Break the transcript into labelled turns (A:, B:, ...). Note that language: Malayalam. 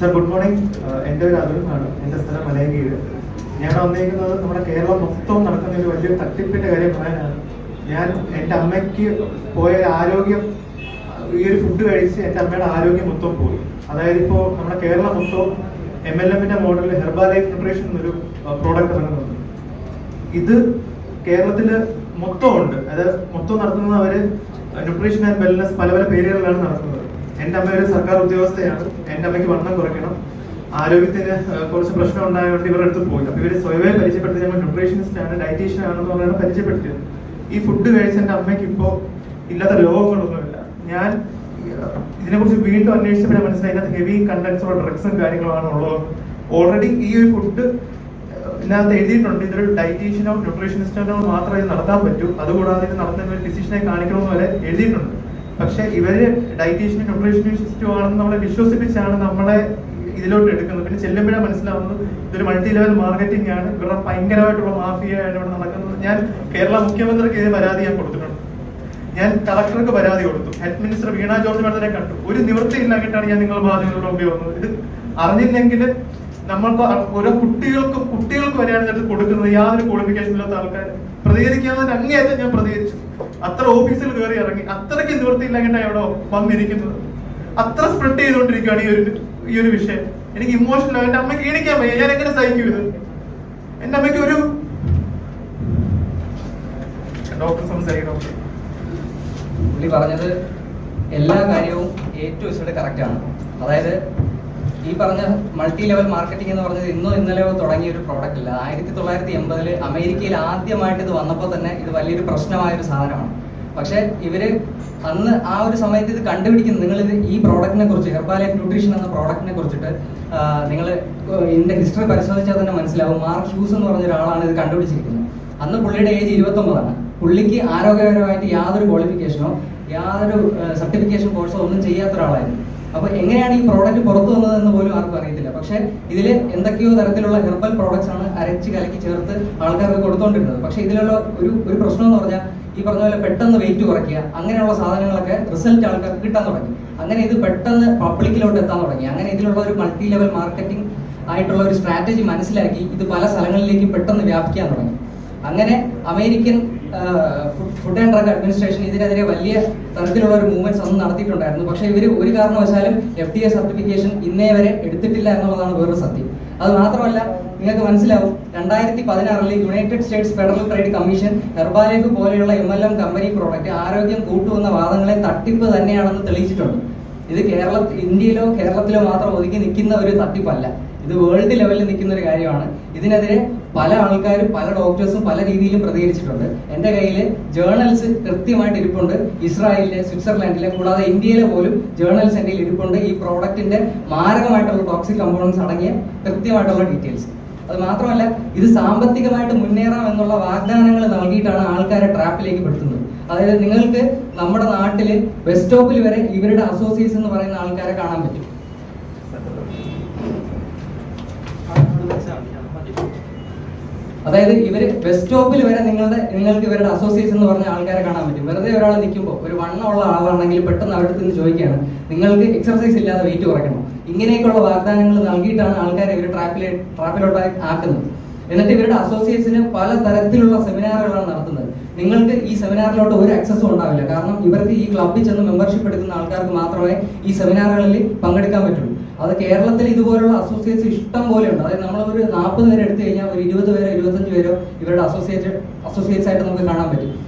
A: സർ ഗുഡ് മോർണിംഗ് എന്റെ പേര് അതുലാണ് എന്റെ സ്ഥലം മലയങ്കീട്. ഞാൻ വന്നിരിക്കുന്നത് നമ്മുടെ കേരളം മൊത്തം നടക്കുന്ന ഒരു വലിയ തട്ടിപ്പിന്റെ കാര്യം പറയാനാണ്. ഞാൻ എന്റെ അമ്മയ്ക്ക് പോയ ഒരു ആരോഗ്യം ഈ ഒരു ഫുഡ് കഴിച്ച് എന്റെ അമ്മയുടെ ആരോഗ്യം മൊത്തം പോയി. അതായത് ഇപ്പോൾ നമ്മുടെ കേരളം മൊത്തം എം എൽ എമ്മിന്റെ മോഡലിൽ ഹെർബാ ലൈഫ് ന്യൂട്രീഷൻ എന്നൊരു പ്രോഡക്റ്റ് ഇറങ്ങുന്നുണ്ട്. ഇത് കേരളത്തിൽ മൊത്തം ഉണ്ട് അതായത് മൊത്തം നടത്തുന്നത് അവർ ന്യൂട്രീഷൻ ആൻഡ് വെൽനസ് പല പല പേരുകളിലാണ് നടത്തുന്നത്. എന്റെ അമ്മ ഒരു സർക്കാർ ഉദ്യോഗസ്ഥയാണ്. എന്റെ അമ്മയ്ക്ക് വണ്ണം കുറയ്ക്കണം. ആരോഗ്യത്തിന് കുറച്ച് പ്രശ്നം ഉണ്ടായതുകൊണ്ട് ഇവരുടെ അടുത്ത് പോയി. അപ്പൊ ഇവർ സ്വയമേ പരിചയപ്പെടുത്തി. ഞങ്ങൾ ന്യൂട്രീഷനിസ്റ്റ് ആണ് ഡയറ്റീഷ്യൻ ആണെന്ന് പറഞ്ഞാണ് പരിചയപ്പെടുത്തിയത്. ഈ ഫുഡ് കഴിച്ച എന്റെ അമ്മയ്ക്ക് ഇപ്പോൾ ഇല്ലാത്ത രോഗങ്ങളൊന്നുമില്ല. ഞാൻ ഇതിനെക്കുറിച്ച് വീണ്ടും അന്വേഷിച്ചപ്പോഴേ മനസ്സിലായി ഇതിനകത്ത് ഹെവി കണ്ടൻസ് ഉള്ള ഡ്രഗ്സും കാര്യങ്ങളാണ് ഉള്ളത്. ഓൾറെഡി ഈ ഒരു ഫുഡ് ഇതിനകത്ത് എഴുതിയിട്ടുണ്ട്. ഇതൊരു ഡയറ്റീഷ്യനോ ന്യൂട്രീഷനിസ്റ്റോ മാത്രമേ ഇത് നടത്താൻ പറ്റൂ. അതുകൂടാതെ ഇത് നടത്തുന്ന ഒരു ഫിസിഷ്യനെ കാണിക്കണമെന്ന് വരെ എഴുതിയിട്ടുണ്ട്. പക്ഷെ ഇവർ ഡയറ്റീഷ്യനും ന്യൂട്രീഷനിസ്റ്റും ആണെന്ന് നമ്മളെ വിശ്വസിപ്പിച്ചാണ് നമ്മളെ ഇതിലോട്ട് എടുക്കുന്നത്. പിന്നെ ചെല്ലുമ്പോഴാണ് മനസ്സിലാവുന്നത് ഇതൊരു മൾട്ടി ലെവൽ മാർക്കറ്റിംഗ് ആണ്. ഇവരുടെ ഭയങ്കരമായിട്ടുള്ള മാഫിയയാണ് ഇവിടെ നടക്കുന്നത്. ഞാൻ കേരള മുഖ്യമന്ത്രിക്ക് ഇത് പരാതി ഞാൻ കൊടുത്തിട്ടുണ്ട്. ഞാൻ കളക്ടർക്ക് പരാതി കൊടുത്തു. ഹെഡ് മിനിസ്റ്റർ വീണ ജോർജ് മാഡത്തിനെ കണ്ടു. ഒരു നിവൃത്തി ഇല്ലാഞ്ഞിട്ടാണ് ഞാൻ നിങ്ങൾ മാധ്യമങ്ങളുടെ മുമ്പിൽ വന്നത്. ഇത് അറിഞ്ഞില്ലെങ്കിൽ നമ്മൾക്ക് ഓരോ കുട്ടികൾക്കും കുട്ടികൾക്ക് വരെയാണ് ഇത് കൊടുക്കുന്നത്. യാതൊരു ക്വാളിഫിക്കേഷൻ ഇല്ലാത്ത ആൾക്കാർ പ്രതികരിക്കാവുന്ന അങ്ങേയറ്റം ഞാൻ പ്രതികരിച്ചു. അത്ര ഓഫീസിൽ കയറി ഇറങ്ങി അത്രയ്ക്ക് നിവൃത്തി ഇല്ലാഞ്ഞിട്ടാണ് ഇവിടെ വന്നിരിക്കുന്നത്. അത്ര സ്പ്രെഡ് ചെയ്തുകൊണ്ടിരിക്കുകയാണ് ഈ ഒരു ഈ ഒരു വിഷയം. എനിക്ക് ഇമോഷണൽ എന്റെ അമ്മയ്ക്ക് ഈണിക്കാൻ വയ്യ. ഞാൻ എങ്ങനെ സഹിക്കും ഇത്? എന്റെ അമ്മയ്ക്ക് ഒരു ഡോക്ടർ സംസാരിക്കും ഡോക്ടർ.
B: പുള്ളി പറഞ്ഞത് എല്ലാ കാര്യവും ഏറ്റവും ഇച്ചിരി കറക്റ്റ് ആണ്. അതായത് ഈ പറഞ്ഞ മൾട്ടി ലെവൽ മാർക്കറ്റിംഗ് എന്ന് പറഞ്ഞത് ഇന്നോ ഇന്നലെയോ തുടങ്ങിയ ഒരു പ്രോഡക്റ്റ് അല്ല. ആയിരത്തി തൊള്ളായിരത്തി എൺപതിൽ അമേരിക്കയിൽ ആദ്യമായിട്ട് ഇത് വന്നപ്പോൾ തന്നെ ഇത് വലിയൊരു പ്രശ്നമായ ഒരു സാധനമാണ്. പക്ഷേ ഇവർ അന്ന് ആ ഒരു സമയത്ത് ഇത് കണ്ടുപിടിക്കുന്നത് നിങ്ങൾ ഇത് ഈ പ്രോഡക്റ്റിനെ കുറിച്ച് ഹെർബാലൈഫ് ന്യൂട്രീഷൻ എന്ന പ്രോഡക്റ്റിനെ കുറിച്ചിട്ട് നിങ്ങൾ ഇതിന്റെ ഹിസ്റ്ററി പരിശോധിച്ചാൽ തന്നെ മനസ്സിലാവും. മാർക്ക് ഹ്യൂസ് എന്ന് പറഞ്ഞ ഒരാളാണ് ഇത് കണ്ടുപിടിച്ചിരിക്കുന്നത്. അന്ന് പുള്ളിയുടെ ഏജ് ഇരുപത്തൊമ്പതാണ്. പുള്ളിക്ക് ആരോഗ്യപരമായിട്ട് യാതൊരു ക്വാളിഫിക്കേഷനോ യാതൊരു സർട്ടിഫിക്കേഷൻ കോഴ്സോ ഒന്നും ചെയ്യാത്ത ഒരാളായിരുന്നു. അപ്പൊ എങ്ങനെയാണ് ഈ പ്രോഡക്റ്റ് പുറത്തു വന്നതെന്ന് പോലും ആർക്കും അറിയത്തില്ല. പക്ഷെ ഇതിൽ എന്തൊക്കെയോ തരത്തിലുള്ള ഹെർബൽ പ്രോഡക്ട്സ് ആണ് അരച്ച് കലക്കി ചേർത്ത് ആൾക്കാർക്ക് കൊടുത്തോണ്ടിരുന്നത്. പക്ഷെ ഇതിലുള്ള ഒരു ഒരു പ്രശ്നം എന്ന് പറഞ്ഞാൽ ഈ പറഞ്ഞ പോലെ പെട്ടെന്ന് വെയിറ്റ് കുറയ്ക്കുക അങ്ങനെയുള്ള സാധനങ്ങളൊക്കെ റിസൾട്ട് ആൾക്കാർക്ക് കിട്ടാൻ തുടങ്ങി. അങ്ങനെ ഇത് പെട്ടെന്ന് പബ്ലിക്കിലോട്ട് എത്താൻ തുടങ്ങി. അങ്ങനെ ഇതിലുള്ള ഒരു മൾട്ടി ലെവൽ മാർക്കറ്റിംഗ് ആയിട്ടുള്ള ഒരു സ്ട്രാറ്റജി മനസ്സിലാക്കി ഇത് പല സ്ഥലങ്ങളിലേക്ക് പെട്ടെന്ന് വ്യാപിക്കാൻ തുടങ്ങി. അങ്ങനെ American food and drug administration ഇതിനെതിരെ വലിയ തരത്തിലുള്ള ഒരു മൂവ്മെന്റ്സ് അന്ന് നടത്തിയിട്ടുണ്ടായിരുന്നു. പക്ഷെ ഇവർ ഒരു കാരണവശാലും എഫ് ഡി എ സർട്ടിഫിക്കേഷൻ ഇന്നേ വരെ എടുത്തിട്ടില്ല എന്നുള്ളതാണ് വേറൊരു സത്യം. അത് മാത്രമല്ല നിങ്ങൾക്ക് മനസ്സിലാവും രണ്ടായിരത്തി പതിനാറിൽ United States Federal Trade Commission ഹെർബാലേക്ക് പോലെയുള്ള M L M company product ആരോഗ്യം കൂട്ടുവന്ന വാദങ്ങളെ തട്ടിപ്പ് തന്നെയാണെന്ന് തെളിയിച്ചിട്ടുണ്ട്. ഇത് കേരള ഇന്ത്യയിലോ കേരളത്തിലോ മാത്രം ഒതുക്കി നിൽക്കുന്ന ഒരു തട്ടിപ്പല്ല. ഇത് വേൾഡ് ലെവലിൽ നിൽക്കുന്ന ഒരു കാര്യമാണ്. ഇതിനെതിരെ പല ആൾക്കാരും പല ഡോക്ടേഴ്സും പല രീതിയിലും പ്രതികരിച്ചിട്ടുണ്ട്. എന്റെ കയ്യിൽ ജേർണൽസ് കൃത്യമായിട്ട് ഇരിപ്പുണ്ട്. ഇസ്രായേലിലെ സ്വിറ്റ്സർലാൻഡിലെ കൂടാതെ ഇന്ത്യയിലെ പോലും ജേർണൽസ് എന്റെ ഇരിപ്പുണ്ട്. ഈ പ്രോഡക്റ്റിന്റെ മാരകമായിട്ടുള്ള ടോക്സിക് കമ്പോണൻസ് അടങ്ങിയ കൃത്യമായിട്ടുള്ള ഡീറ്റെയിൽസ് അത് മാത്രമല്ല ഇത് സാമ്പത്തികമായിട്ട് മുന്നേറാം എന്നുള്ള വാഗ്ദാനങ്ങൾ നൽകിയിട്ടാണ് ആൾക്കാരെ ട്രാപ്പിലേക്ക് പെടുത്തുന്നത്. അതായത് നിങ്ങൾക്ക് നമ്മുടെ നാട്ടിൽ ബസ് സ്റ്റോപ്പിൽ വരെ ഇവരുടെ അസോസിയേഷൻ എന്ന് പറയുന്ന ആൾക്കാരെ കാണാൻ പറ്റും. അതായത് ഇവർ ബസ് സ്റ്റോപ്പിൽ വരെ നിങ്ങളുടെ നിങ്ങൾക്ക് ഇവരുടെ അസോസിയേഷൻ എന്ന് പറഞ്ഞ ആൾക്കാരെ കാണാൻ പറ്റും. വെറുതെ ഒരാൾ നിൽക്കുമ്പോൾ ഒരു വണ്ണമുള്ള ആളാണെങ്കിൽ പെട്ടെന്ന് അവരുടെ നിന്ന് ചോദിക്കുകയാണ്. നിങ്ങൾക്ക് എക്സർസൈസ് ഇല്ലാതെ വെയിറ്റ് കുറയ്ക്കണം. ഇങ്ങനെയൊക്കെയുള്ള വാഗ്ദാനങ്ങൾ നൽകിയിട്ടാണ് ആൾക്കാരെ ഇവർ ട്രാപ്പിലെ ട്രാപ്പിലോട്ട് ആക്കുന്നത്. എന്നിട്ട് ഇവരുടെ അസോസിയേഷന് പല തരത്തിലുള്ള സെമിനാറുകളാണ് നടത്തുന്നത്. നിങ്ങൾക്ക് ഈ സെമിനാറിലോട്ട് ഒരു ആക്സസും ഉണ്ടാവില്ല. കാരണം ഇവർക്ക് ഈ ക്ലബ്ബിൽ ചെന്ന് മെമ്പർഷിപ്പ് എടുക്കുന്ന ആൾക്കാർക്ക് മാത്രമേ ഈ സെമിനാറുകളിൽ പങ്കെടുക്കാൻ പറ്റുള്ളൂ. അത് കേരളത്തിൽ ഇതുപോലുള്ള അസോസിയേറ്റ്സ് ഇഷ്ടം പോലെ ഉണ്ട് അതായത് നമ്മൾ ഒരു നാൽപ്പത് പേരെ എടുത്തു കഴിഞ്ഞാൽ ഒരു ഇരുപത് പേരോ ഇരുപത്തഞ്ച് പേരോ ഇവരുടെ അസോസിയേറ്റ് അസോസിയേറ്റ്സ് ആയിട്ട് നമുക്ക് കാണാൻ പറ്റും.